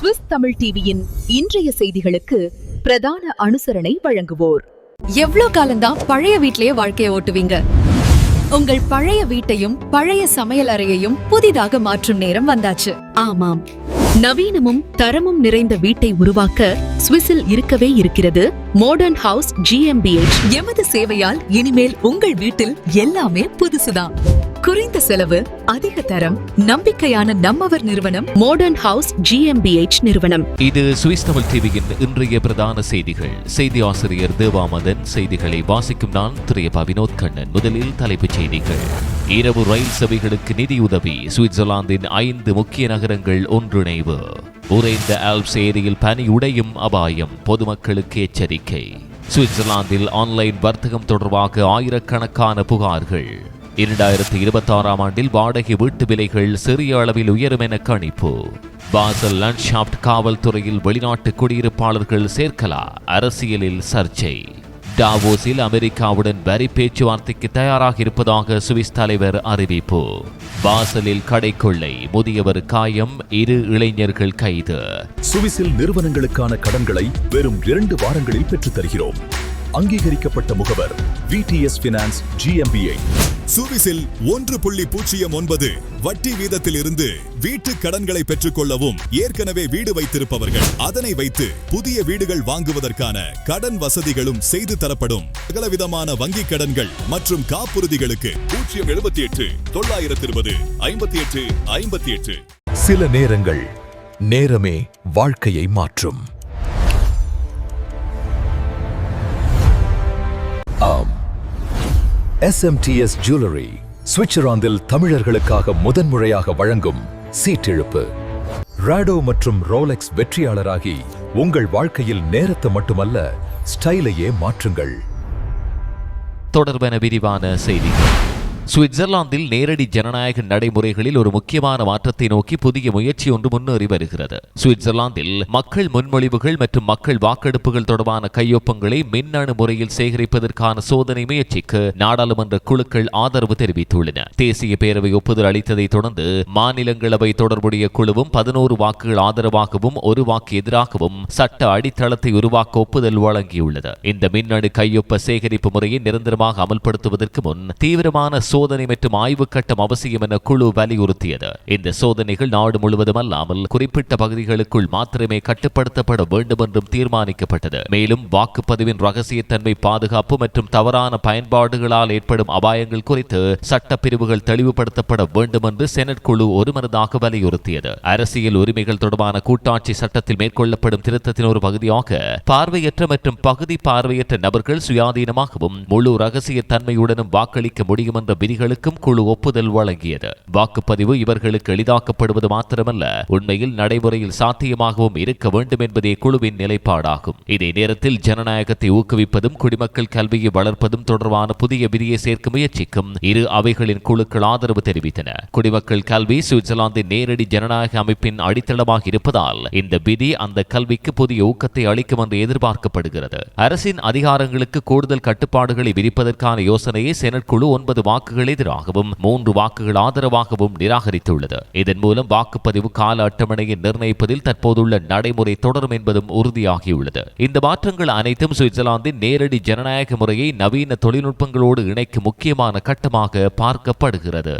Swiss Tamil டிவியின் இன்றைய செய்திகளுக்கு பிரதான அனுசரணை வழங்குவோர். எவ்ளோ காலம்தான் பழைய வீட்லயே வாழ்க்கையை ஓட்டுவீங்க? உங்கள் பழைய வீட்டையும் பழைய சமையல் அறையையும் புதிதாக மாற்றும் நேரம் வந்தாச்சு. ஆமாம். நவீனமும் தரமும் நிறைந்த வீட்டை உருவாக்க சுவிஸில் இருக்கவே இருக்கிறது மோடர்ன் ஹவுஸ் ஜிஎம்பிஎச் எமது சேவையால் இனிமேல் உங்கள் வீட்டில் எல்லாமே புதுசுதான். குறைந்த செலவு அதிக தரம் நம்பிக்கையான நம்மவர் நிறுவனம் மாடர்ன் ஹவுஸ் ஜிஎம்பிஎச் நிறுவனம். இது சுவிஸ் தமிழ் டிவியின் இன்றைய பிரதான செய்திகள். செய்தி ஆசிரியர் தேவாமதன் செய்திகளை வாசிக்கும் நான் திரையப்பா வினோத் கண்ணன். முதலில் தலைப்புச் செய்திகள். இரவு ரயில் சேவைகளுக்கு நிதியுதவி. சுவிட்சர்லாந்தின் ஐந்து முக்கிய நகரங்கள் ஒன்றிணைவு. உறைந்த ஆல்ப்ஸ் ஏரியில் பனி உடையும் அபாயம். பொதுமக்களுக்கு எச்சரிக்கை. சுவிட்சர்லாந்தில் ஆன்லைன் வர்த்தகம் தொடர்பாக ஆயிரக்கணக்கான புகார்கள். இரண்டாயிரத்தி இருபத்தி ஆறாம் ஆண்டில் வாடகை வீட்டு விலைகள் சிறிய அளவில் உயரும் என கணிப்பு. பாசல் லண்ட்ஷாப்ட் காவல்துறையில் வெளிநாட்டு குடியிருப்பாளர்கள் சேர்க்கலா அரசியலில் சர்ச்சை. டாவோஸில் அமெரிக்காவுடன் வரி பேச்சுவார்த்தைக்கு தயாராக இருப்பதாக சுவிஸ் தலைவர் அறிவிப்பு. பாசலில் கடை கொள்ளை முதியவர் காயம் இரு இளைஞர்கள் கைது. சுவிஸில் நிறுவனங்களுக்கான கடன்களை வெறும் இரண்டு வாரங்களில் பெற்றுத் தருகிறோம் அங்கீகரிக்கப்பட்ட முகவர் விடிஎஸ் பினான்ஸ் ஜிஎம்பிஐ சுவிசில் ஒன்று புள்ளி பூஜ்ஜியம் ஒன்பது வட்டி வீதத்தில் இருந்து வீட்டு கடன்களை பெற்றுக்கொள்ளவும் ஏற்கனவே வீடு வைத்திருப்பவர்கள். அதனை வைத்து புதிய வீடுகள் வாங்குவதற்கான கடன் வசதிகளும் செய்து தரப்படும். சகலவிதமான வங்கிக் கடன்கள் மற்றும் காப்புறுதிகளுக்கு பூஜ்ஜியம் எழுபத்தி எட்டு தொள்ளாயிரத்தி இருபது ஐம்பத்தி எட்டு ஐம்பத்தி எட்டு. சில நேரங்கள் நேரமே வாழ்க்கையை மாற்றும். எஸ்எம்டிஎஸ் ஜுவல்லரி சுவிட்சர்லாந்தில் தமிழர்களுக்காக முதன்முறையாக வழங்கும் சீட்டிழுப்பு. ராடோ மற்றும் ரோலெக்ஸ் வெற்றியாளராகி உங்கள் வாழ்க்கையில் நேரத்தை மட்டுமல்ல ஸ்டைலையே மாற்றுங்கள். தொடர்பான விரிவான செய்திகள். சுவிட்சர்லாந்தில் நேரடி ஜனநாயக நடைமுறைகளில் ஒரு முக்கியமான மாற்றத்தை நோக்கி புதிய முயற்சி ஒன்று முன்னேறி வருகிறது. சுவிட்சர்லாந்தில் மக்கள் முன்மொழிவுகள் மற்றும் மக்கள் வாக்கெடுப்புகள் தொடர்பான கையொப்பங்களை மின்னணு முறையில் சேகரிப்பதற்கான சோதனை முயற்சிக்கு நாடாளுமன்ற குழுக்கள் ஆதரவு தெரிவித்துள்ளன. தேசிய பேரவை ஒப்புதல் அளித்ததை தொடர்ந்து மாநிலங்களவை தொடர்புடைய குழுவும் பதினோரு வாக்குகள் ஆதரவாகவும் ஒரு வாக்கு எதிராகவும் சட்ட அடித்தளத்தை உருவாக்க ஒப்புதல் வழங்கியுள்ளது. இந்த மின்னணு கையொப்ப சேகரிப்பு முறையை நிரந்தரமாக அமல்படுத்துவதற்கு முன் தீவிரமான சோதனை மற்றும் ஆய்வு கட்டம் அவசியம் என குழு வலியுறுத்தியது. இந்த சோதனைகள் நாடு முழுவதும் அல்லாமல் குறிப்பிட்ட பகுதிகளுக்குள் மாத்திரமே கட்டுப்படுத்தப்பட வேண்டும் என்றும் தீர்மானிக்கப்பட்டது. மேலும் வாக்குப்பதிவின் ரகசியத்தன்மை பாதுகாப்பு மற்றும் தவறான பயன்பாடுகளால் ஏற்படும் அபாயங்கள் குறித்து சட்டப்பிரிவுகள் தெளிவுபடுத்தப்பட வேண்டும் என்று செனட் குழு ஒருமனதாக வலியுறுத்தியது. அரசியல் உரிமைகள் தொடர்பான கூட்டாட்சி சட்டத்தில் மேற்கொள்ளப்படும் திருத்தத்தின் ஒரு பகுதியாக பார்வையற்ற மற்றும் பகுதி பார்வையற்ற நபர்கள் சுயாதீனமாகவும் முழு ரகசிய தன்மையுடனும் வாக்களிக்க முடியும் என்ற விதிகளுக்கும் குழு ஒப்புதல் வழங்கியது. வாக்குப்பதிவு இவர்களுக்கு எளிதாக்கப்படுவது மாத்திரமல்ல உண்மையில் நடைமுறையில் சாத்தியமாகவும் இருக்க வேண்டும் என்பதே குழுவின் நிலைப்பாடாகும். இதே நேரத்தில் ஜனநாயகத்தை ஊக்குவிப்பதும் குடிமக்கள் கல்வியை வளர்ப்பதும் தொடர்பான புதிய விதியை சேர்க்க முயற்சிக்கும் இரு அவைகளின் குழுக்கள் ஆதரவு தெரிவித்தன. குடிமக்கள் கல்வி சுவிட்சர்லாந்தின் நேரடி ஜனநாயக அமைப்பின் அடித்தளமாக இருப்பதால் இந்த விதி அந்த கல்விக்கு புதிய ஊக்கத்தை அளிக்கும் என்று எதிர்பார்க்கப்படுகிறது. அரசின் அதிகாரங்களுக்கு கூடுதல் கட்டுப்பாடுகளை விதிப்பதற்கான யோசனையை செனட் குழு ஒன்பது வாக்கு வாக்குகள் எதிராகவும் மூன்று வாக்குகள் ஆதரவாகவும் நிராகரித்துள்ளது. இதன் மூலம் வாக்குப்பதிவு கால அட்டவணையை நிர்ணயிப்பதில் தற்போதுள்ள நடைமுறை தொடரும் என்பதும் உறுதியாகியுள்ளது. இந்த மாற்றங்கள் அனைத்தும் சுவிட்சர்லாந்தின் நேரடி ஜனநாயக முறையை நவீன தொழில்நுட்பங்களோடு இணைக்கும் முக்கியமான கட்டமாக பார்க்கப்படுகிறது.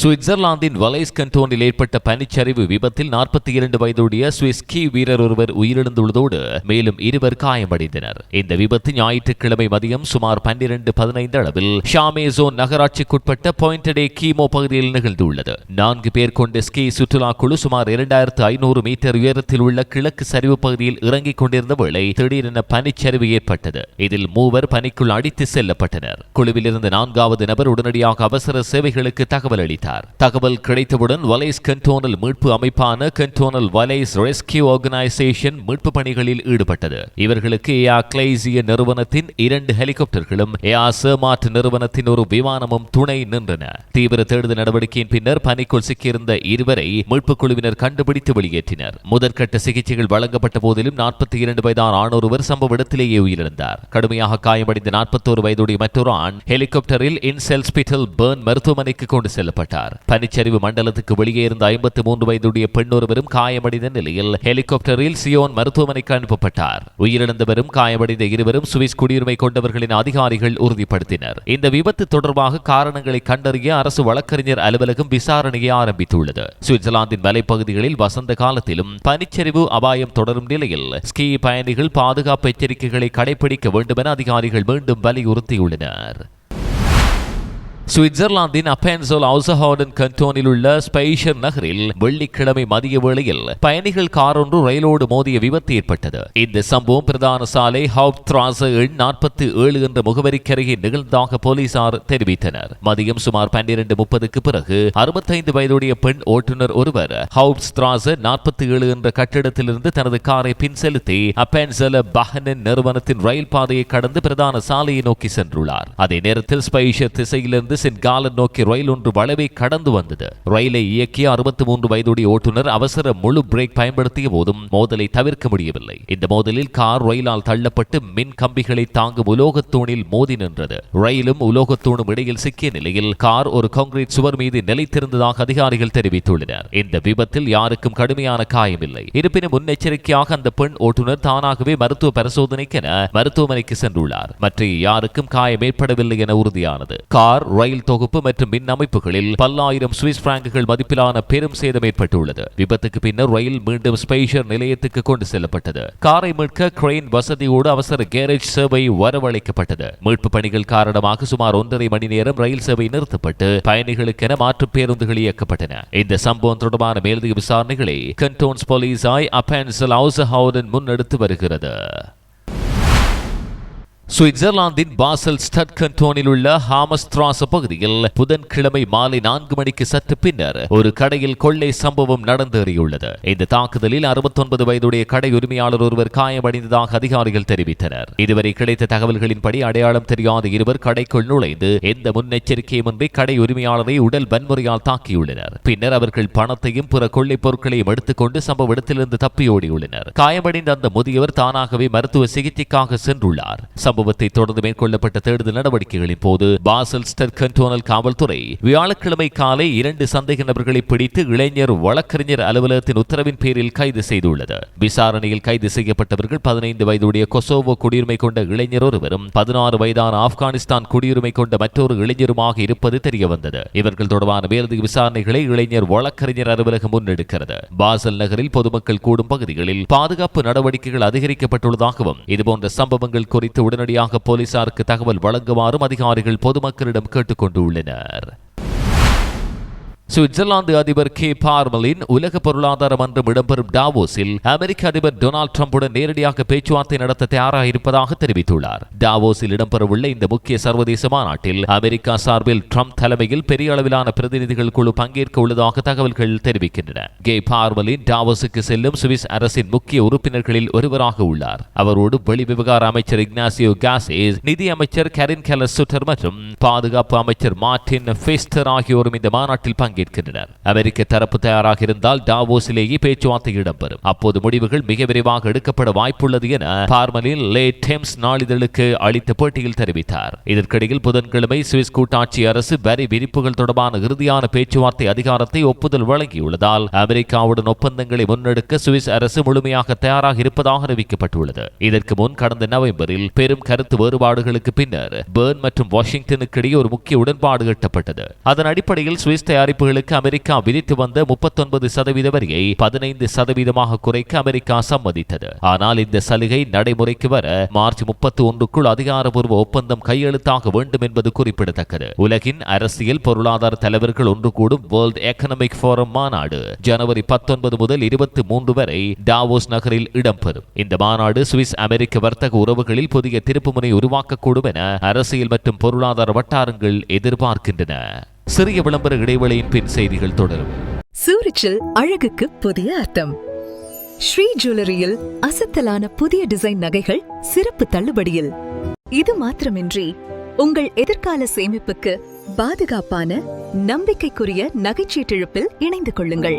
சுவிட்சர்லாந்தின் வலைஸ் கண்டோனில் ஏற்பட்ட பனிச்சரிவு விபத்தில் நாற்பத்தி இரண்டு வயதுடைய சுவிஸ் கீ வீரர் ஒருவர் உயிரிழந்துள்ளதோடு மேலும் இருவர் காயமடைந்தனர். இந்த விபத்து ஞாயிற்றுக்கிழமை மதியம் சுமார் பன்னிரண்டு பதினைந்து அளவில் ஷாமேசோன் நகராட்சிக்குட்பட்ட பாயிண்டடே கீமோ பகுதியில் நிகழ்ந்துள்ளது. நான்கு பேர் கொண்ட ஸ்கீ சுற்றுலா குழு சுமார் இரண்டாயிரத்து ஐநூறு மீட்டர் உயரத்தில் உள்ள கிழக்கு சரிவு பகுதியில் இறங்கிக் கொண்டிருந்த வேளை திடீரென பனிச்சரிவு ஏற்பட்டது. இதில் மூவர் பனிக்குள் அடித்து செல்லப்பட்டனர். குழுவில் இருந்த நான்காவது நபர் உடனடியாக அவசர சேவைகளுக்கு தகவல் அளித்தார் தெரிவித்தார். தகவல் கிடைத்தவுடன் வலைஸ் கண்டோனல் மீட்பு அமைப்பான கண்டோனல் வலைஸ் ரெஸ்கியூ ஆர்கனைசேஷன் மீட்பு பணிகளில் ஈடுபட்டது. இவர்களுக்கு ஏஆ கிளைசிய நிறுவனத்தின் இரண்டு ஹெலிகாப்டர்களும் ஏஆ சேமாட் நிறுவனத்தின் ஒரு விமானமும் துணை நின்றன. தீவிர தேடுதல் நடவடிக்கையின் பின்னர் பணிக்குள் சிக்கியிருந்த இருவரை மீட்புக் குழுவினர் கண்டுபிடித்து வெளியேற்றினர். முதற்கட்ட சிகிச்சைகள் வழங்கப்பட்ட போதிலும் நாற்பத்தி இரண்டு வயதான ஆணொருவர் சம்பவ இடத்திலேயே உயிரிழந்தார். கடுமையாக காயமடைந்த நாற்பத்தோரு வயதுடைய மற்றொரு ஆண் ஹெலிகாப்டரில் இன்செல்ஸ்பிட்டல் பேர்ன் மருத்துவமனைக்கு கொண்டு செல்லப்பட்டார். செய்யப்பட்டார் பனிச்சரிவு மண்டலத்துக்கு வெளியே இருந்த ஐம்பத்தி மூன்று வயதுடைய பெண் ஒருவரும் காயமடைந்த நிலையில் ஹெலிகாப்டரில் சியோன் மருத்துவமனைக்கு அனுப்பப்பட்டார். உயிரிழந்தவரும் காயமடைந்த இருவரும் சுவிஸ் குடியுரிமை கொண்டவர்களின் அதிகாரிகள் உறுதிப்படுத்தினர். இந்த விபத்து தொடர்பாக காரணங்களை கண்டறிய அரசு வழக்கறிஞர் அலுவலகம் விசாரணையை ஆரம்பித்துள்ளது. சுவிட்சர்லாந்தின் மலைப்பகுதிகளில் வசந்த காலத்திலும் பனிச்சரிவு அபாயம் தொடரும் நிலையில் ஸ்கீ பயணிகள் பாதுகாப்பு எச்சரிக்கைகளை கடைபிடிக்க வேண்டும் என அதிகாரிகள் மீண்டும் வலியுறுத்தியுள்ளனர். சுவிட்சர்லாந்தின் அப்பேன்சோல் அவுசஹார்டன் கண்டோனில் உள்ள ஸ்பெய்ஷர் நகரில் வெள்ளிக்கிழமை மதிய வேளையில் பயணிகள் கார் ஒன்று ரயிலோடு மோதிய விபத்து ஏற்பட்டது. இந்த சம்பவம் பிரதான சாலை ஹவுப் திராச எண் நாற்பத்தி ஏழு என்ற முகவரிக்கரையை நிகழ்ந்ததாக போலீசார் தெரிவித்தனர். மதியம் சுமார் பன்னிரண்டு முப்பதுக்கு பிறகு அறுபத்தைந்து வயதுடைய பெண் ஓட்டுநர் ஒருவர் ஹவுப் திராச நாற்பத்தி ஏழு என்ற கட்டிடத்திலிருந்து தனது காரை பின் செலுத்தி அப்பேன்சல பஹனன் நிறுவனத்தின் ரயில் பாதையை கடந்து பிரதான சாலையை நோக்கி சென்றுள்ளார். அதே நேரத்தில் ஸ்பெய்ஷர் திசையிலிருந்து சென்ட் காலன் நோக்கி ரயில் ஒன்று வளைவை கடந்து வந்தது. ரயிலை இயக்கிய அறுபத்தி மூன்று வயதுடைய ஓட்டுநர் அவசர முழு பிரேக் பயன்படுத்திய போதும் மோதலை தவிர்க்க முடியவில்லை. இந்த மோதலில் கார் ரயிலால் தள்ளப்பட்டு மின் கம்பிகளை தாங்கும் உலோகத்தூணில் மோதி நின்றது. ரயிலும் உலோகத்தூணும் இடையில் சிக்கிய நிலையில் கார் ஒரு கான்கிரீட் சுவர் மீது நிலைத்திருந்ததாக அதிகாரிகள் தெரிவித்துள்ளனர். இந்த விபத்தில் யாருக்கும் கடுமையான காயமில்லை. இருப்பினும் முன்னெச்சரிக்கையாக அந்த பெண் ஓட்டுநர் தானாகவே மருத்துவ பரிசோதனைக்கென மருத்துவமனைக்கு சென்றுள்ளார். மற்ற யாருக்கும் காயம் ஏற்படவில்லை என உறுதியானது. கார் ரயில் தொகுப்பு மற்றும் மின் அமைப்புகளில் பல்லாயிரம் சுவிஸ் பிராங்குகள் மதிப்பிலான பெரும் சேதம் ஏற்பட்டுள்ளது. விபத்துக்கு பின்னர் ரயில் மீண்டும் ஸ்பெய்ஷர் நிலையத்துக்கு கொண்டு செல்லப்பட்டது. காரை மீட்க கிரெயின் வசதியோடு அவசர கேரேஜ் சேவை வரவழைக்கப்பட்டது. மீட்பு பணிகள் காரணமாக சுமார் ஒன்றரை மணி நேரம் ரயில் சேவை நிறுத்தப்பட்டு பயணிகளுக்கென மாற்று பேருந்துகள் இயக்கப்பட்டன. இந்த சம்பவம் தொடர்பான மேலதிக விசாரணைகளை கண்டோன்ஸ் போலீசாய் அப்பென்சல் ஹவுசஹவுடன் முன்னெடுத்து வருகிறது. சுவிட்சர்லாந்தின் பாசல் ஸ்டட்கன்டோனில் உள்ள ஹாமஸ்திராச பகுதியில் புதன்கிழமை மாலை நான்கு மணிக்கு சற்று பின்னர் ஒரு கடையில் கொள்ளை சம்பவம் நடந்தேறியுள்ளது. இந்த தாக்குதலில் அறுபத்தொன்பது வயதுடைய கடை உரிமையாளர் ஒருவர் காயமடைந்ததாக அதிகாரிகள் தெரிவித்தனர். இதுவரை கிடைத்த தகவல்களின்படி அடையாளம் தெரியாத இருவர் கடைக்குள் நுழைந்து எந்த முன்னெச்சரிக்கையுமின்றி கடை உரிமையாளரை உடல் வன்முறையால் தாக்கியுள்ளனர். பின்னர் அவர்கள் பணத்தையும் பிற கொள்ளைப் பொருட்களையும் எடுத்துக்கொண்டு சம்பவ இடத்திலிருந்து தப்பியோடியுள்ளனர். காயமடைந்த அந்த முதியவர் தானாகவே மருத்துவ சிகிச்சைக்காக சென்றுள்ளார். சம்பவத்தை தொடர்ந்து மேற்கொள்ளப்பட்ட தேடுதல் நடவடிக்கைகளின் போது பாசல் கண்டோனல் காவல்துறை வியாழக்கிழமை காலை இரண்டு சந்தேக நபர்களை பிடித்து இளைஞர் வழக்கறிஞர் அலுவலகத்தின் உத்தரவின் பேரில் கைது செய்துள்ளது. விசாரணையில் கைது செய்யப்பட்டவர்கள் பதினைந்து வயதுடைய கொசோவோ குடியுரிமை கொண்ட இளைஞர் ஒருவரும் பதினாறு வயதான ஆப்கானிஸ்தான் குடியுரிமை கொண்ட மற்றொரு இளைஞருமாக இருப்பது தெரியவந்தது. இவர்கள் தொடர்பான மேலதிக விசாரணைகளை இளைஞர் வழக்கறிஞர் அலுவலகம் முன்னெடுக்கிறது. பாசல் நகரில் பொதுமக்கள் கூடும் பகுதிகளில் பாதுகாப்பு நடவடிக்கைகள் அதிகரிக்கப்பட்டுள்ளதாகவும் இதுபோன்ற சம்பவங்கள் குறித்து உடனடியாக போலீசாருக்கு தகவல் வழங்குமாறும் அதிகாரிகள் பொதுமக்களிடம் கேட்டுக்கொண்டுள்ளனர். சுவிட்சர்லாந்து அதிபர் கே. பார்மலின் உலக பொருளாதார மன்றம் இடம்பெறும் டாவோஸில் அமெரிக்க அதிபர் டொனால்ட் டிரம்புடன் நேரடியாக பேச்சுவார்த்தை நடத்த தயாராக இருப்பதாக தெரிவித்துள்ளார். டாவோஸில் இடம்பெறவுள்ள இந்த முக்கிய சர்வதேச மாநாட்டில் அமெரிக்கா சார்பில் ட்ரம்ப் தலைமையில் பெரிய அளவிலான பிரதிநிதிகள் குழு பங்கேற்க உள்ளதாக தகவல்கள் தெரிவிக்கின்றன. கே. பார்மலின் டாவோஸுக்கு செல்லும் சுவிஸ் அரசின் முக்கிய உறுப்பினர்களில் ஒருவராக உள்ளார். அவரோடு வெளிவிவகார அமைச்சர் இக்னாசியோ காசேஸ் நிதி அமைச்சர் கரின் கெலஸ் சுட்டர் மற்றும் பாதுகாப்பு அமைச்சர் மார்டின் ஃபெஸ்டர் ஆகியோரும் இந்த மாநாட்டில் பங்கேற்கின்றனர் அமெரிக்க தரப்பு தயாராக இருந்தால் டாவோஸிலேயே பேச்சுவார்த்தை இடம்பெறும். அப்போது முடிவுகள் மிக விரைவாக எடுக்கப்பட வாய்ப்புள்ளது என பார்மலில் லே டெம்ஸ் நாளிதழுக்கு அளித்த பேட்டியில் தெரிவித்தார். இதற்கிடையில் புதன்கிழமை சுவிஸ் கூட்டாட்சி அரசு வரி விரிப்புகள் தொடர்பான இறுதியான பேச்சுவார்த்தை அதிகாரத்தை ஒப்புதல் வழங்கியுள்ளதால் அமெரிக்காவுடன் ஒப்பந்தங்களை முன்னெடுக்க சுவிஸ் அரசு முழுமையாக தயாராக இருப்பதாக அறிவிக்கப்பட்டுள்ளது. இதற்கு முன் கடந்த நவம்பரில் பெரும் கருத்து வேறுபாடுகளுக்கு பின்னர் பேர்ன் மற்றும் வாஷிங்டனுக்கு இடையே ஒரு முக்கிய உடன்பாடு எட்டப்பட்டது. அதன் அடிப்படையில் சுவிஸ் தயாரிப்பு இழப்புகளுக்கு அமெரிக்கா விதித்து வந்த முப்பத்தொன்பது சதவீத வரியை பதினைந்து சதவீதமாக குறைக்க அமெரிக்கா சம்மதித்தது. ஆனால் இந்த சலுகை நடைமுறைக்கு வர மார்ச் முப்பத்தி ஒன்றுக்குள் அதிகாரபூர்வ ஒப்பந்தம் கையெழுத்தாக வேண்டும் என்பது குறிப்பிடத்தக்கது. உலகின் அரசியல் பொருளாதார தலைவர்கள் ஒன்று கூடும் வேர்ல்ட் எக்கனாமிக் போரம் மாநாடு ஜனவரி பத்தொன்பது முதல் இருபத்தி மூன்று வரை டாவோஸ் நகரில் இடம்பெறும். இந்த மாநாடு சுவிஸ் அமெரிக்க வர்த்தக உறவுகளில் புதிய திருப்புமுனை உருவாக்கக்கூடும் என அரசியல் மற்றும் பொருளாதார வட்டாரங்கள் எதிர்பார்க்கின்றன. சிறிய விளம்பர இடைவெளியின் பின் செய்திகள் தொடரும். சூரிச்சில் அழகுக்கு புதிய அர்த்தம். ஸ்ரீ ஜுவல்லரியில் அசத்தலான புதிய டிசைன் நகைகள் சிறப்பு தள்ளுபடியில். இது மாத்திரமின்றி உங்கள் எதிர்கால சேமிப்புக்கு பாதுகாப்பான நம்பிக்கைக்குரிய நகைச்சீட்டிழப்பில் இணைந்து கொள்ளுங்கள்.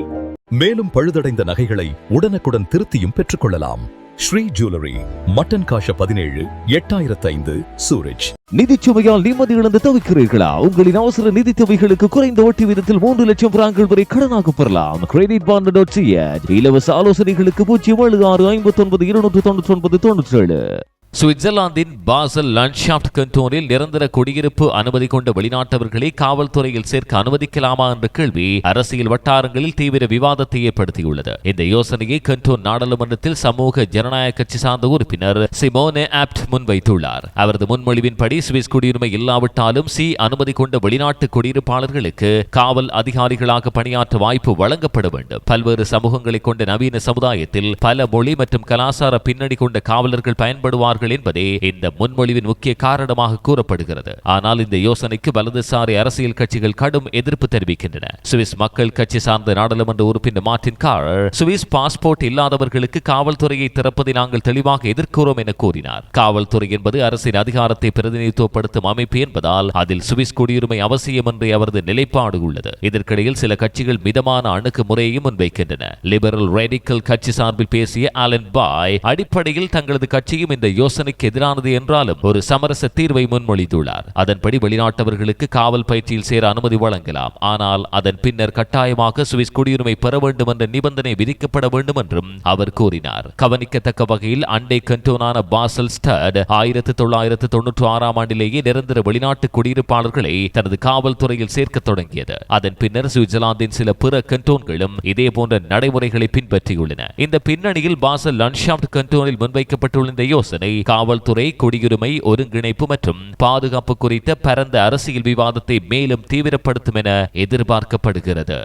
மேலும் பழுதடைந்த நகைகளை உடனுக்குடன் திருத்தியும் பெற்றுக்கொள்ளலாம். ஸ்ரீ ஜுவல்லரி மட்டன் காஷ பதினேழு எட்டாயிரத்து ஐந்து சூரஜ் நிதிச்சுமையால் நிம்மதி இழந்து தவிக்கிறீர்களா? உங்களின் அவசர நிதி தேவைகளுக்கு குறைந்த வட்டி வீதத்தில் மூன்று லட்சம் பிராங்கள் வரை கடனாக பெறலாம். கிரெடிட் பாண்ட் டாட் இலவச ஆலோசனைகளுக்கு பூஜ்ஜியம் ஏழு ஆறு ஐம்பத்தி ஒன்பது இருநூற்று தொண்ணூற்றி ஒன்பது தொண்ணூற்றி ஏழு. சுவிட்சர்லாந்தின் பாசல் லன்ஷாப்ட் கண்டோனில் நிரந்தர குடியிருப்பு அனுமதி கொண்ட வெளிநாட்டவர்களை காவல்துறையில் சேர்க்க அனுமதிக்கலாமா என்ற கேள்வி அரசியல் வட்டாரங்களில் தீவிர விவாதத்தை ஏற்படுத்தியுள்ளது. இந்த யோசனையை கண்டோன் நாடாளுமன்றத்தில் சமூக ஜனநாயக கட்சி சார்ந்த உறுப்பினர் சிமோனே ஆப்ட் முன்வைத்துள்ளார். அவரது முன்மொழிவின்படி சுவிஸ் குடியுரிமை இல்லாவிட்டாலும் சி அனுமதி கொண்ட வெளிநாட்டு குடியிருப்பாளர்களுக்கு காவல் அதிகாரிகளாக பணியாற்ற வாய்ப்பு வழங்கப்பட வேண்டும். பல்வேறு சமூகங்களை கொண்ட நவீன சமுதாயத்தில் பல மொழி மற்றும் கலாச்சார பின்னணி கொண்ட காவலர்கள் பயன்படுவார்கள் என்பதே இந்த முன்மொழிவின் முக்கிய காரணமாக கூறப்படுகிறது. ஆனால் இந்த யோசனைக்கு வலதுசாரி அரசியல் கட்சிகள் கடும் எதிர்ப்பு தெரிவிக்கின்றன. சுவிஸ் மக்கள் கட்சி சார்ந்த நாடாளுமன்ற உறுப்பினர் மார்டின் கார் சுவிஸ் பாஸ்போர்ட் இல்லாதவர்களுக்கு காவல்துறையை திறப்பதை நாங்கள் தெளிவாக எதிர்க்கிறோம் என கூறினார். காவல்துறை என்பது அரசின் அதிகாரத்தை பிரதிநிதித்துவப்படுத்தும் அமைப்பு என்பதால் அதில் சுவிஸ் குடியுரிமை அவசியம் என்று அவரது நிலைப்பாடு உள்ளது. இதற்கிடையில் சில கட்சிகள் மிதமான அணுகுமுறையையும் முன்வைக்கின்றன. லிபரல் ரேடிக்கல் கட்சி சார்பில் பேசிய ஆலன் பாய் அடிப்படையில் தங்களது கட்சியும் இந்த யோசனைக்கு எதிரானது என்றாலும் ஒரு சமரச தீர்வை முன்மொழித்துள்ளார் அதன்படி வெளிநாட்டவர்களுக்கு காவல் பயிற்சியில் சேர அனுமதி வழங்கலாம். ஆனால் அதன் பின்னர் கட்டாயமாக சுவிஸ் குடியுரிமை பெற வேண்டும் என்ற நிபந்தனை விதிக்கப்பட வேண்டும் என்றும் அவர் கூறினார். கவனிக்கத்தக்க வகையில் அண்டை கண்டோனான பாசல் ஸ்டட் ஆயிரத்தி தொள்ளாயிரத்து தொன்னூற்று ஆறாம் ஆண்டிலேயே நிரந்தர வெளிநாட்டு குடியிருப்பாளர்களை தனது காவல்துறையில் சேர்க்க தொடங்கியது. அதன் பின்னர் சுவிட்சர்லாந்தின் சில பிற கண்டோன்களும் இதே போன்ற நடைமுறைகளை பின்பற்றியுள்ளன. இந்த பின்னணியில் பாசல் லன்ஷாப்ட் கண்டோனில் முன்வைக்கப்பட்டுள்ள இந்த யோசனை காவல்துறை குடியுரிமை ஒருங்கிணைப்பு மற்றும் பாதுகாப்பு குறித்த பரந்த அரசியல் விவாதத்தை மேலும் தீவிரப்படுத்தும் என எதிர்பார்க்கப்படுகிறது.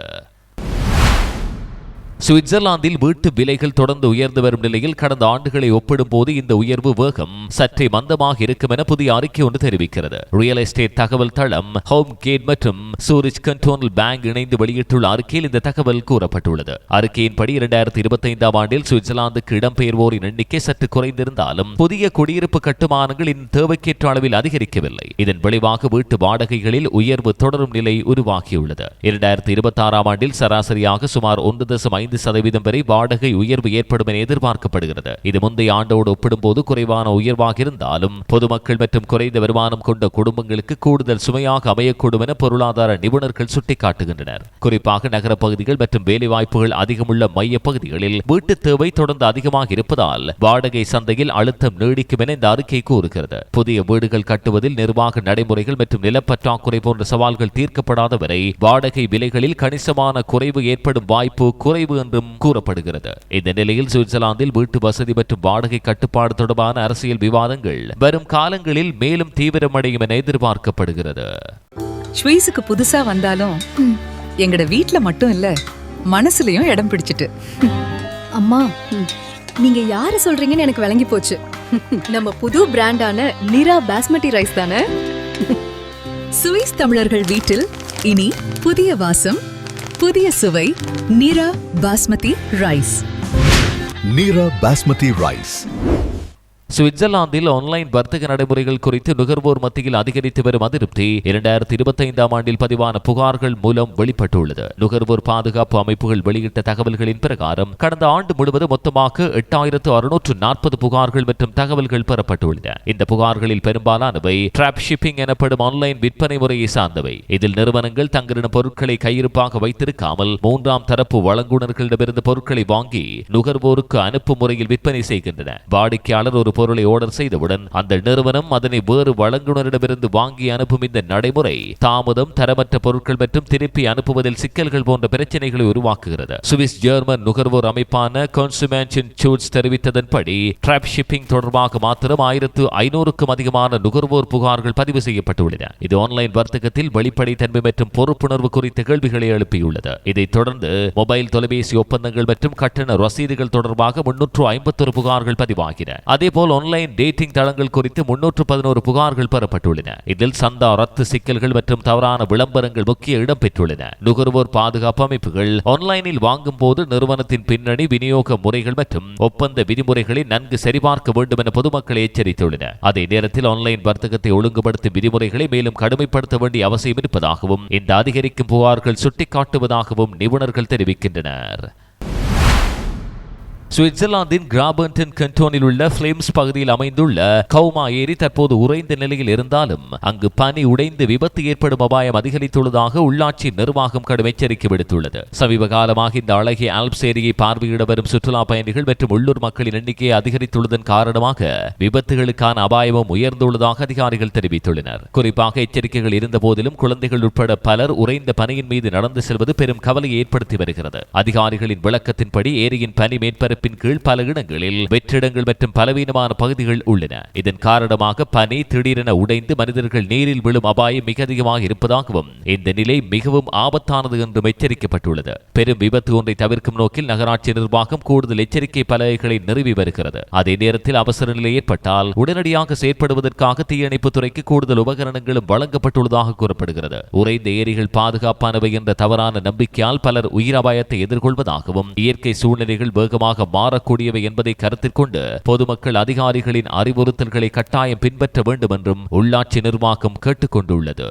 சுவிட்சர்லாந்தில் வீட்டு விலைகள் தொடர்ந்து உயர்ந்து வரும் நிலையில் கடந்த ஆண்டுகளை ஒப்பிடும்போது இந்த உயர்வு வேகம் சற்றே மந்தமாக இருக்கும் என புதிய அறிக்கை ஒன்று தெரிவிக்கிறது. ரியல் எஸ்டேட் தகவல் தளம் ஹோம் கேட் மற்றும் சூரிச் கண்டோனல் பேங்க் இணைந்து வெளியிட்டுள்ள அறிக்கையில் இந்த தகவல் கூறப்பட்டுள்ளது. அறிக்கையின்படி இரண்டாயிரத்தி இருபத்தி ஐந்தாம் ஆண்டில் சுவிட்சர்லாந்துக்கு இடம்பெயர்வோரின் எண்ணிக்கை சற்று குறைந்திருந்தாலும் புதிய குடியிருப்பு கட்டுமானங்கள் இந்த தேவைக்கேற்ற அளவில் அதிகரிக்கவில்லை. இதன் விளைவாக வீட்டு வாடகைகளில் உயர்வு தொடரும் நிலை உருவாகியுள்ளது. இரண்டாயிரத்தி இருபத்தி ஆறாம் ஆண்டில் சராசரியாக சுமார் ஒன்று தசம் ஐந்து சதவீதம் வரை வாடகை உயர்வு ஏற்படும் என எதிர்பார்க்கப்படுகிறது. இது முந்தைய ஆண்டோடு ஒப்பிடும்போது குறைவான உயர்வாக இருந்தாலும் பொதுமக்கள் மற்றும் குறைந்த வருமானம் கொண்ட குடும்பங்களுக்கு கூடுதல் சுமையாக அமையக்கூடும் என பொருளாதார நிபுணர்கள் சுட்டிக்காட்டுகின்றனர். குறிப்பாக நகர பகுதிகள் மற்றும் வேலைவாய்ப்புகள் அதிகமுள்ள மைய பகுதிகளில் வீட்டு தேவை தொடர்ந்து அதிகமாக இருப்பதால் வாடகை சந்தையில் அழுத்தம் நீடிக்கும் என இந்த அறிக்கை கூறுகிறது. புதிய வீடுகள் கட்டுவதில் நிர்வாக நடைமுறைகள் மற்றும் நிலப்பற்றாக்குறை போன்ற சவால்கள் தீர்க்கப்படாத வரை வாடகை விலைகளில் கணிசமான குறைவு ஏற்படும் வாய்ப்பு குறைவு என்றும் கூறப்படுகிறது. இந்த நிலையில் சுவிட்சர்லாந்தில் வீட்டு வசதி மற்றும் வாடகை கட்டுப்பாடு தொடர்பான அரசியல் விவாதங்கள் வரும் காலங்களில் மேலும் தீவிரமடையும் என எதிர்பார்க்கப்படுகிறது. ஸ்வீஸுக்கு புதுசா வந்தாலும் எங்கட வீட்ல மட்டும் இல்ல மனசுலயும் இடம் பிடிச்சிட்டு. அம்மா நீங்க யார சொல்றீங்கன்னு எனக்கு விளங்கி போச்சு. நம்ம புது பிராண்டான நிரா பாஸ்மதி ரைஸ் தானே? சுவிஸ் தமிழர்கள் வீட்டில் இனி புதிய வாசம் புதிய சுவை நீரா பாஸ்மதி ரைஸ். நீரா பாஸ்மதி ரைஸ். சுவிட்சர்லாந்தில் ஆன்லைன் வர்த்தக நடைமுறைகள் குறித்து நுகர்வோர் மத்தியில் அதிகரித்து வரும் அதிருப்தி இரண்டாயிரத்தி இருபத்தி ஐந்தாம் ஆண்டில் பதிவான புகார்கள் மூலம் வெளிப்பட்டுள்ளது. நுகர்வோர் பாதுகாப்பு அமைப்புகள் வெளியிட்ட தகவல்களின் பிரகாரம் கடந்த ஆண்டு முழுவதும் மொத்தமாக எட்டாயிரத்து அறுநூற்று நாற்பது புகார்கள் மற்றும் தகவல்கள் பெறப்பட்டுள்ளன. இந்த புகார்களில் பெரும்பாலானவை டிராப் ஷிப்பிங் எனப்படும் ஆன்லைன் விற்பனை முறையை சார்ந்தவை. இதில் நிறுவனங்கள் தங்களிடம் பொருட்களை கையிருப்பாக வைத்திருக்காமல் மூன்றாம் தரப்பு வழங்குனர்களிடமிருந்து பொருட்களை வாங்கி நுகர்வோருக்கு அனுப்பும் முறையில் விற்பனை செய்கின்றன. வாடிக்கையாளர் ஒரு பொருளை ஆர்டர் செய்தவுடன் அந்த நிறுவனம் அதனை வேறு வழங்குனரிடமிருந்து வாங்கி அனுப்பும் இந்த நடைமுறை தாமதம் தரமற்ற பொருட்கள் மற்றும் திருப்பி அனுப்புவதில் சிக்கல்கள் போன்ற பிரச்சனைகளை உருவாக்குகிறது. சுவிஸ் ஜெர்மன் நுகர்வோர் அமைப்பான கன்சுமேன்ஷன் சூட்ஸ் தெரிவித்ததன்படி டிராப் ஷிப்பிங் தொடர்பாக மாத்திரம் ஆயிரத்து ஐநூறுக்கும் அதிகமான நுகர்வோர் புகார்கள் பதிவு செய்யப்பட்டுள்ளன. இது ஆன்லைன் வர்த்தகத்தில் வெளிப்படைத்தன்மை மற்றும் பொறுப்புணர்வு குறித்த கேள்விகளை எழுப்பியுள்ளது. இதைத் தொடர்ந்து மொபைல் தொலைபேசி ஒப்பந்தங்கள் மற்றும் கட்டண ரசீதுகள் தொடர்பாக முன்னூற்று ஐம்பத்தொரு புகார்கள் பதிவாகின. அதேபோல் ஆன்லைன் டேட்டிங் தளங்கள் குறித்து முன்னூற்று பதினோரு புகார்கள் பெறப்பட்டுள்ளன. இதில் சந்தா ரத்து சிக்கல்கள் மற்றும் தவறான விளம்பரங்கள் முக்கிய இடம் பெற்றுள்ளன. நுகர்வோர் பாதுகாப்பு அமைப்புகள் ஆன்லைனில் வாங்கும் போது நிறுவனத்தின் பின்னணி விநியோக முறைகள் மற்றும் ஒப்பந்த விதிமுறைகளை நன்கு சரிபார்க்க வேண்டும் என பொதுமக்களை எச்சரித்துள்ளன அதே நேரத்தில் ஆன்லைன் வர்த்தகத்தை ஒழுங்குபடுத்தும் விதிமுறைகளை மேலும் கடுமைப்படுத்த வேண்டிய அவசியம் இருப்பதாகவும் இந்த அதிகரிக்கும் புகார்கள் சுட்டிக்காட்டுவதாகவும் நிபுணர்கள் தெரிவிக்கின்றனர். சுவிட்சர்லாந்தின் கிராபர்டன் கண்டோனில் உள்ள பிளேம்ஸ் பகுதியில் அமைந்துள்ள கவுமா ஏரி தற்போது உறைந்த நிலையில் இருந்தாலும் அங்கு பனி உடைந்து விபத்து ஏற்படும் அபாயம் அதிகரித்துள்ளதாக உள்ளாட்சி நிர்வாகம் கடும் எச்சரிக்கை விடுத்துள்ளது. சமீப காலமாக இந்த அழகிய ஆல்ப்ஸ் ஏரியை பார்வையிட வரும் சுற்றுலா பயணிகள் மற்றும் உள்ளூர் மக்களின் எண்ணிக்கை அதிகரித்துள்ளதன் காரணமாக விபத்துகளுக்கான அபாயமும் உயர்ந்துள்ளதாக அதிகாரிகள் தெரிவித்துள்ளனர். குறிப்பாக எச்சரிக்கைகள் இருந்த போதிலும் குழந்தைகள் உட்பட பலர் உறைந்த பனியின் மீது நடந்து செல்வது பெரும் கவலையை ஏற்படுத்தி வருகிறது. அதிகாரிகளின் விளக்கத்தின்படி ஏரியின் பனி மேற்பரப்பு மேற்பரப்பின் கீழ் பல இடங்களில் வெற்றிடங்கள் மற்றும் பலவீனமான பகுதிகள் உள்ளன. இதன் காரணமாக பனி திடீரென உடைந்து மனிதர்கள் நீரில் விழும் அபாயம் மிக அதிகமாக இருப்பதாகவும் இந்த நிலை மிகவும் ஆபத்தானது என்றும் எச்சரிக்கப்பட்டுள்ளது. பெரும் விபத்து ஒன்றை தவிர்க்கும் நோக்கில் நகராட்சி நிர்வாகம் கூடுதல் எச்சரிக்கை பலகைகளை நிறுவி வருகிறது. அதே நேரத்தில் அவசர நிலை ஏற்பட்டால் உடனடியாக செயற்படுவதற்காக தீயணைப்பு துறைக்கு கூடுதல் உபகரணங்களும் வழங்கப்பட்டுள்ளதாக கூறப்படுகிறது. உறைந்த ஏரிகள் பாதுகாப்பானவை என்ற தவறான நம்பிக்கையால் பலர் உயிர் அபாயத்தை எதிர்கொள்வதாகவும் இயற்கை சூழ்நிலைகள் வேகமாக மாறக்கூடியவை என்பதை கருத்தில் கொண்டு பொதுமக்கள் அதிகாரிகளின் அறிவுறுத்தல்களை கட்டாயம் பின்பற்ற வேண்டும் என்றும் உள்ளாட்சி நிர்வாகம் கேட்டுக்கொண்டுள்ளது.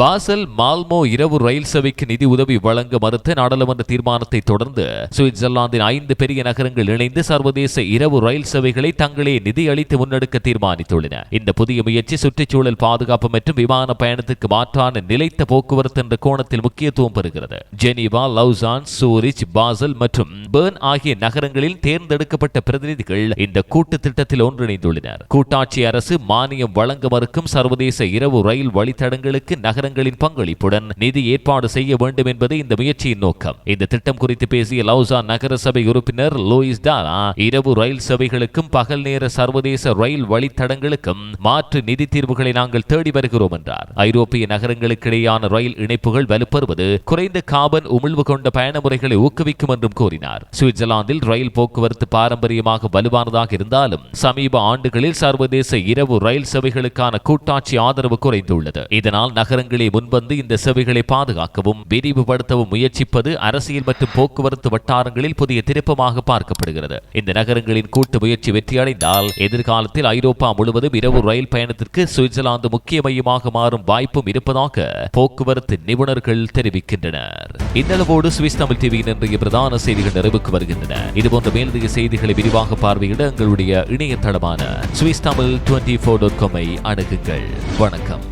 பாசல் மால்மோ இரவு ரயில் சேவைக்கு நிதி உதவி வழங்க மறுத்த நாடாளுமன்ற தீர்மானத்தை தொடர்ந்து சுவிட்சர்லாந்தின் ஐந்து பெரிய நகரங்கள் இணைந்து சர்வதேச இரவு ரயில் சேவைகளை தங்களே நிதி அளித்து முன்னெடுக்க தீர்மானித்துள்ளன. இந்த புதிய முயற்சி சுற்றுச்சூழல் பாதுகாப்பு மற்றும் விமான பயணத்துக்கு மாற்றான நிலைத்த போக்குவரத்து என்ற கோணத்தில் முக்கியத்துவம் பெறுகிறது. ஜெனீவா லவுசான் சூரிச் பாசல் மற்றும் பேர்ன் ஆகிய நகரங்களில் தேர்ந்தெடுக்கப்பட்ட பிரதிநிதிகள் இந்த கூட்டு திட்டத்தில் ஒன்றிணைந்துள்ளனர். கூட்டாட்சி அரசு மானியம் வழங்க மறுக்கும் சர்வதேச இரவு ரயில் வழித்தடங்களுக்கு நகர நிறுவனங்களின் பங்களிப்புடன் நிதி ஏற்பாடு செய்ய வேண்டும் என்பது இந்த முயற்சியின் நோக்கம். இந்த திட்டம் குறித்து பேசிய லவுசா நகரசபை உறுப்பினர் லூயிஸ் டாரா இரவு ரயில் சேவைகளுக்கும் பகல் நேர சர்வதேச ரயில் வழித்தடங்களுக்கும் மாற்று நிதி தீர்வுகளை நாங்கள் தேடி வருகிறோம் என்றார். ஐரோப்பிய நகரங்களுக்கிடையான ரயில் இணைப்புகள் வலுப்பெறுவது குறைந்த காபன் உமிழ்வு கொண்ட பயண முறைகளை ஊக்குவிக்கும் என்றும் கூறினார். சுவிட்சர்லாந்தில் ரயில் போக்குவரத்து பாரம்பரியமாக வலுவானதாக இருந்தாலும் சமீப ஆண்டுகளில் சர்வதேச இரவு ரயில் சேவைகளுக்கான கூட்டாட்சி ஆதரவு குறைந்துள்ளது. இதனால் நகரங்கள் நாடுகளே முன்வந்து இந்த சேவைகளை பாதுகாக்கவும் விரிவுபடுத்தவும் முயற்சிப்பது அரசியல் மற்றும் போக்குவரத்து வட்டாரங்களில் புதிய திருப்பமாக பார்க்கப்படுகிறது. இந்த நகரங்களின் கூட்டு முயற்சி வெற்றியடைந்தால் எதிர்காலத்தில் ஐரோப்பா முழுவதும் இரவு ரயில் பயணத்திற்கு சுவிட்சர்லாந்து முக்கிய மையமாக மாறும் வாய்ப்பும் இருப்பதாக போக்குவரத்து நிபுணர்கள் தெரிவிக்கின்றனர். இந்த சுவிஸ் தமிழ் டிவியின் இன்றைய பிரதான செய்திகள் நிறைவுக்கு வருகின்றன. இதுபோன்ற மேலதிக செய்திகளை விரிவாக பார்வையிட எங்களுடைய இணையதளமான Swiss Tamil twenty four dot காமை அணுகுங்கள். வணக்கம்.